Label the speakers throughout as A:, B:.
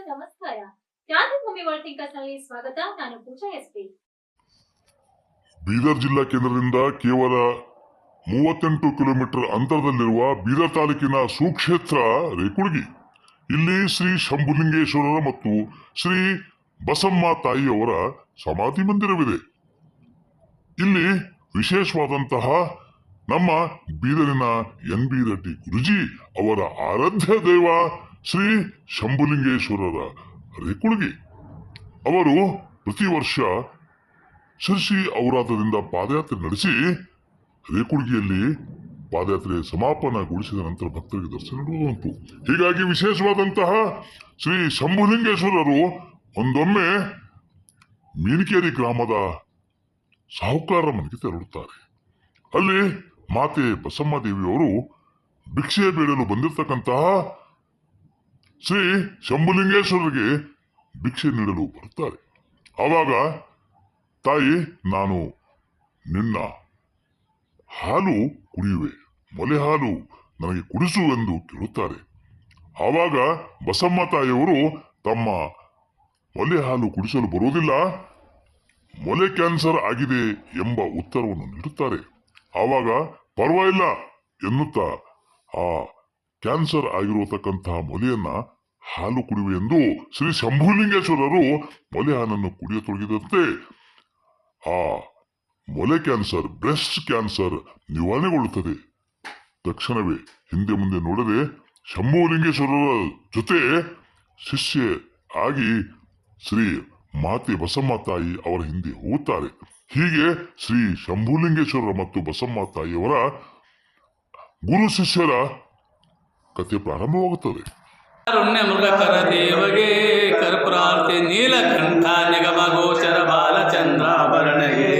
A: ನಮಸ್ಕಾರ. ಕ್ರಾಂತಿಭೂಮಿ ವರ್ಲ್ಡ್ನಲ್ಲಿ ಸ್ವಾಗತ. ನಾನು ಪೂಜಾ ಎಸ್ಪಿ.
B: ಬೀದರ್ ಜಿಲ್ಲಾ ಕೇಂದ್ರದಿಂದ ಕೇವಲ ಮೂವತ್ತೆಂಟು ಕಿಲೋಮೀಟರ್ ಅಂತರದಲ್ಲಿರುವ ಬೀದರ್ ತಾಲೂಕಿನ ಸುಕ್ಷೇತ್ರ ರೇಕುಡ್ಗಿ. ಇಲ್ಲಿ ಶ್ರೀ ಶಂಭುಲಿಂಗೇಶ್ವರರ ಮತ್ತು ಶ್ರೀ ಬಸಮ್ಮ ತಾಯಿಯವರ ಸಮಾಧಿ ಮಂದಿರವಿದೆ. ಇಲ್ಲಿ ವಿಶೇಷವಾದಂತಹ ನಮ್ಮ ಬೀದರಿನ ಎನ್ ಬಿ ರೆಡ್ಡಿ ಗುರುಜಿ ಅವರ ಆರಾಧ್ಯ ದೇವ ಶ್ರೀ ಶಂಭುಲಿಂಗೇಶ್ವರರ ರೇಕುಡ್ಗಿ ಅವರು ಪ್ರತಿ ವರ್ಷ ಶಿರ್ಸಿ ಔರಾದದಿಂದ ಪಾದಯಾತ್ರೆ ನಡೆಸಿ ರೇಕುಡ್ಗಿಯಲ್ಲಿ ಪಾದಯಾತ್ರೆ ಸಮಾಪನಗೊಳಿಸಿದ ನಂತರ ಭಕ್ತರಿಗೆ ದರ್ಶನ ನೀಡುವುದುಂಟು. ಹೀಗಾಗಿ ವಿಶೇಷವಾದಂತಹ ಶ್ರೀ ಶಂಭುಲಿಂಗೇಶ್ವರರು ಒಂದೊಮ್ಮೆ ಮೀನಕೇರಿ ಗ್ರಾಮದ ಸಾಹುಕಾರ ಮನೆಗೆ ತೆರಳುತ್ತಾರೆ. ಅಲ್ಲಿ ಮಾತೆ ಬಸಮ್ಮ ದೇವಿಯವರು ಭಿಕ್ಷೆ ಬೇಡಲು ಬಂದಿರತಕ್ಕಂತಹ ಶ್ರೀ ಶಂಭುಲಿಂಗೇಶ್ವರರಿಗೆ ಭಿಕ್ಷೆ ನೀಡಲು ಬರುತ್ತಾರೆ. ಆವಾಗ ತಾಯಿ, ನಾನು ನಿನ್ನ ಹಾಲು ಕುಡಿಯುವೆ. ಮೊಲೆ ಹಾಲು ನನಗೆ ಕುಡಿಸು ಎಂದು ಕೇಳುತ್ತಾರೆ. ಆವಾಗ ಬಸಮ್ಮ ತಾಯಿಯವರು ತಮ್ಮ ಮೊಲೆ ಹಾಲು ಕುಡಿಸಲು ಬರುವುದಿಲ್ಲ ಮೊಲೆ ಕ್ಯಾನ್ಸರ್ ಆಗಿದೆ ಎಂಬ ಉತ್ತರವನ್ನು ನೀಡುತ್ತಾರೆ. ಆವಾಗ ಪರವಾಗಿಲ್ಲ ಎನ್ನುತ್ತಾ ಆ ಕ್ಯಾನ್ಸರ್ ಆಗಿರತಕ್ಕಂತಹ ಮೊಲೆಯನ್ನ ಹಾಲು ಕುಡಿವೆ ಎಂದು ಶ್ರೀ ಶಂಭುಲಿಂಗೇಶ್ವರರು ಮೊಲೆ ಹಾಲನ್ನು ಕುಡಿಯತೊಡಗಿದಂತೆ, ಆ ಮೊಲೆ ಕ್ಯಾನ್ಸರ್, ಬ್ರೆಸ್ಟ್ ಕ್ಯಾನ್ಸರ್ ನಿವಾರಣೆಗೊಳ್ಳುತ್ತದೆ. ತಕ್ಷಣವೇ ಹಿಂದೆ ಮುಂದೆ ನೋಡದೆ ಶಂಭುಲಿಂಗೇಶ್ವರರ ಜೊತೆ ಶಿಷ್ಯ ಆಗಿ ಶ್ರೀ ಮಾತೆ ಬಸಮ್ಮ ತಾಯಿ ಅವರ ಹಿಂದೆ ಹೋಗುತ್ತಾರೆ. ಹೀಗೆ ಶ್ರೀ ಶಂಭುಲಿಂಗೇಶ್ವರರ ಮತ್ತು ಬಸಮ್ಮ ತಾಯಿಯವರ ಗುರು ಶಿಷ್ಯರ ಕಥೆ ಪ್ರಾರಂಭವಾಗುತ್ತದೆ.
C: ಕಾರುಣ್ಯ ಮೃಗಕರ ದೇವಗೆ ಕರ್ಪುರಾರ್ತಿ ನೀಲಕಂಠ ನಿಗಮ ಗೋಚರ ಬಾಲಚಂದ್ರಾಭರಣಗೆ.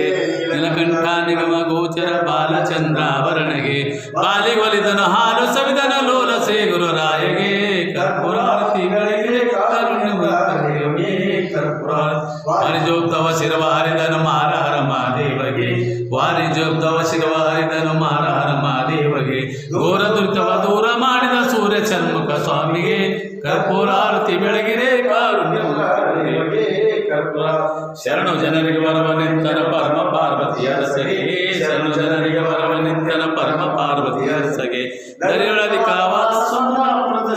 C: ನೀಲಕಂಠ ನಿಗಮ ಗೋಚರ ಬಾಲಚಂದ್ರಾಭರಣಗೆ. ಬಾಲಿಗೊಲಿದನ ಹಾಲು ಸವಿದನ ಲೋಲಸೆ ಗುರುರಾಯಗೆ. ಕರ್ಪುರಾರ್ತಿಗಳಿಗೆ ಕಾರುಣ್ಯ ಮೃಗಕರ ದೇವಗೆ ಕರ್ಪುರಾರ್ ವಾರಿಜೋಕ್ತವ ಶಿರವ ಹರಿದನು ಮಾರಹರ ಮಾದೇವಗೆ ವಾರಿಜೋಕ್ತವ ಶಿರವ ಹರಿದನು ಮಾರಹರ ಮಾದೇವಗೆ ಘೋರ ದುರಿತವ ಚರ್ಮುಖ ಸ್ವಾಮಿಗೆ ಕರ್ಪೂರಾರತಿ ಬೆಳಗಿದೆ ಶರಣು ಜನರಿಗೆ ವರವ ನಿಂತನ ಪರಮ ಪಾರ್ವತಿಯ ರಸಗೆ. ಶರಣು ಜನರಿಗೆ ವರವ ನಿಂತನ ಪರಮ ಪಾರ್ವತಿಯ ರಸಗೆ. ಕಾವಾದ ಸೋಮನಾಪುರದ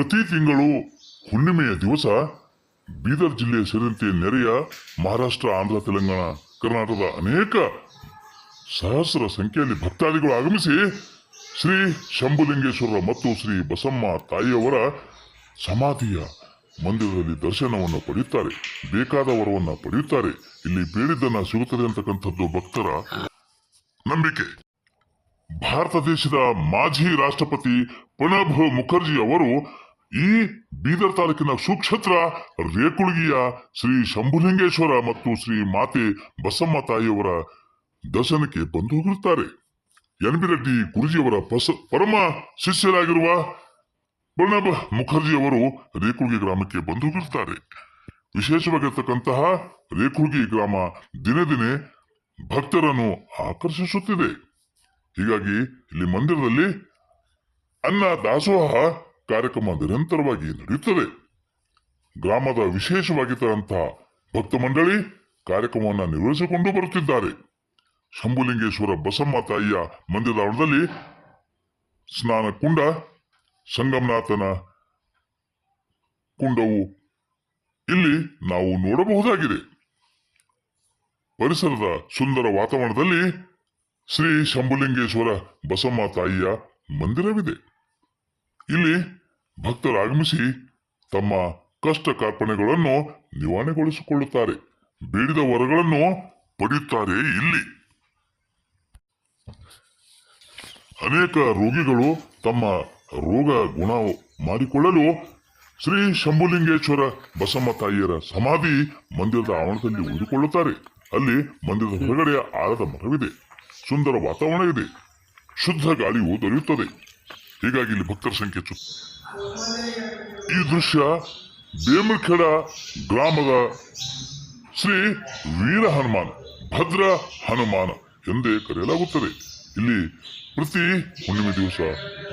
B: ಪ್ರತಿ ತಿಂಗಳು ಹುಣ್ಣಿಮೆಯ ದಿವಸ ಬೀದರ್ ಜಿಲ್ಲೆ ಸೇರಿದಂತೆ ನೆರೆಯ ಮಹಾರಾಷ್ಟ್ರ, ಆಂಧ್ರ, ತೆಲಂಗಾಣ, ಕರ್ನಾಟಕದ ಅನೇಕ ಸಹಸ್ರ ಸಂಖ್ಯೆಯಲ್ಲಿ ಭಕ್ತಾದಿಗಳು ಆಗಮಿಸಿ ಶ್ರೀ ಶಂಭುಲಿಂಗೇಶ್ವರ ಮತ್ತು ಶ್ರೀ ಬಸಮ್ಮ ತಾಯಿಯವರ ಸಮಾಧಿಯ ಮಂದಿರದಲ್ಲಿ ದರ್ಶನವನ್ನು ಪಡೆಯುತ್ತಾರೆ. ಬೇಕಾದ ವರವನ್ನು ಪಡೆಯುತ್ತಾರೆ. ಇಲ್ಲಿ ಬೇಡಿದ್ದನ್ನ ಸಿಗುತ್ತದೆ ಅಂತಕ್ಕಂಥದ್ದು ಭಕ್ತರ ನಂಬಿಕೆ. ಭಾರತ ದೇಶದ ಮಾಜಿ ರಾಷ್ಟ್ರಪತಿ ಪ್ರಣಬ್ ಮುಖರ್ಜಿ ಅವರು ಈ ಬೀದರ್ ತಾಲೂಕಿನ ಸುಕ್ಷತ್ರ ರೇಕುಳಗಿಯ ಶ್ರೀ ಶಂಭುಲಿಂಗೇಶ್ವರ ಮತ್ತು ಶ್ರೀ ಮಾತೆ ಬಸಮ್ಮ ತಾಯಿಯವರ ದರ್ಶನಕ್ಕೆ ಬಂದು ಹೋಗಿರುತ್ತಾರೆ. ಎನ್ ಬಿ ರೆಡ್ಡಿ ಗುರುಜಿಯವರ ಪಸ, ಪರಮ ಶಿಷ್ಯರಾಗಿರುವ ಪ್ರಣಬ್ ಮುಖರ್ಜಿ ಅವರು ರೇಕುಳ್ಗಿ ಗ್ರಾಮಕ್ಕೆ ಬಂದು ಹೋಗಿರುತ್ತಾರೆ. ವಿಶೇಷವಾಗಿರ್ತಕ್ಕಂತಹ ರೇಕುಳಗಿ ಗ್ರಾಮ ದಿನೇ ದಿನೇ ಭಕ್ತರನ್ನು ಆಕರ್ಷಿಸುತ್ತಿದೆ. ಹೀಗಾಗಿ ಇಲ್ಲಿ ಮಂದಿರದಲ್ಲಿ ಅನ್ನ ದಾಸೋಹ ಕಾರ್ಯಕ್ರಮ ನಿರಂತರವಾಗಿ ನಡೆಯುತ್ತದೆ ಗ್ರಾಮದ ವಿಶೇಷವಾಗಿದ್ದಂತಹ ಭಕ್ತ ಮಂಡಳಿ ಕಾರ್ಯಕ್ರಮವನ್ನು ನಿರ್ವಹಿಸಿಕೊಂಡು ಬರುತ್ತಿದ್ದಾರೆ. ಶಂಭುಲಿಂಗೇಶ್ವರ ಬಸಮ್ಮ ತಾಯಿಯ ಮಂದಿರದ ಆವರಣದಲ್ಲಿ ಸ್ನಾನ ಕುಂಡ ಸಂಗಮನಾಥನ ಕುಂಡವು ಇಲ್ಲಿ ನಾವು ನೋಡಬಹುದಾಗಿದೆ. ಪರಿಸರದ ಸುಂದರ ವಾತಾವರಣದಲ್ಲಿ ಶ್ರೀ ಶಂಭುಲಿಂಗೇಶ್ವರ ಬಸಮ್ಮ ತಾಯಿಯ ಮಂದಿರವಿದೆ. ಇಲ್ಲಿ ಭಕ್ತರು ಆಗಮಿಸಿ ತಮ್ಮ ಕಷ್ಟ ಕಾರ್ಪಣೆಗಳನ್ನು ನಿವಾರಣೆಗೊಳಿಸಿಕೊಳ್ಳುತ್ತಾರೆ. ಬೇಡಿದ ವರಗಳನ್ನು ಪಡೆಯುತ್ತಾರೆ ಇಲ್ಲಿ. ಅನೇಕ ರೋಗಿಗಳು ತಮ್ಮ ರೋಗ ಗುಣ ಮಾಡಿಕೊಳ್ಳಲು ಶ್ರೀ ಶಂಭುಲಿಂಗೇಶ್ವರ ಬಸಮ್ಮ ತಾಯಿಯರ ಸಮಾಧಿ ಮಂದಿರದ ಆವರಣದಲ್ಲಿ ಉಳಿದುಕೊಳ್ಳುತ್ತಾರೆ. ಅಲ್ಲಿ ಮಂದಿರದ ಹೊರಗಡೆ ಆಳದ ಮರವಿದೆ. ಸುಂದರ ವಾತಾವರಣ ಇದೆ ಶುದ್ಧ ಗಾಳಿಯು ದೊರೆಯುತ್ತದೆ. ಹೀಗಾಗಿ ಇಲ್ಲಿ ಭಕ್ತರ ಸಂಖ್ಯೆ ಹೆಚ್ಚು. ಈ ದೃಶ್ಯ ಬೇಮರ್ಖೇಡ ಗ್ರಾಮದ ಶ್ರೀ ವೀರ ಹನುಮಾನ್, ಭದ್ರ ಹನುಮಾನ ಎಂದೇ ಕರೆಯಲಾಗುತ್ತದೆ. ಇಲ್ಲಿ ಪ್ರತಿ ಹುಣ್ಣಿಮೆ ದಿವಸ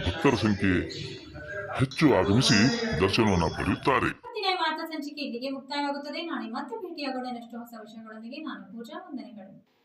B: ಭಕ್ತರ ಸಂಖ್ಯೆ ಹೆಚ್ಚು ಆಗಮಿಸಿ ದರ್ಶನವನ್ನು ಪಡೆಯುತ್ತಾರೆ.
A: ಸಂಚಿಕೆ ಇಲ್ಲಿಗೆ ಮುಕ್ತಾಯವಾಗುತ್ತದೆ. ನಾಳೆ ಮತ್ತೆ ಭೇಟಿಯಾಗೋಣ. ಹೊಸ ವಿಷಯಗಳೊಂದಿಗೆ ನಾನು ಪೂಜಾ ವಂದನೆಗಳು.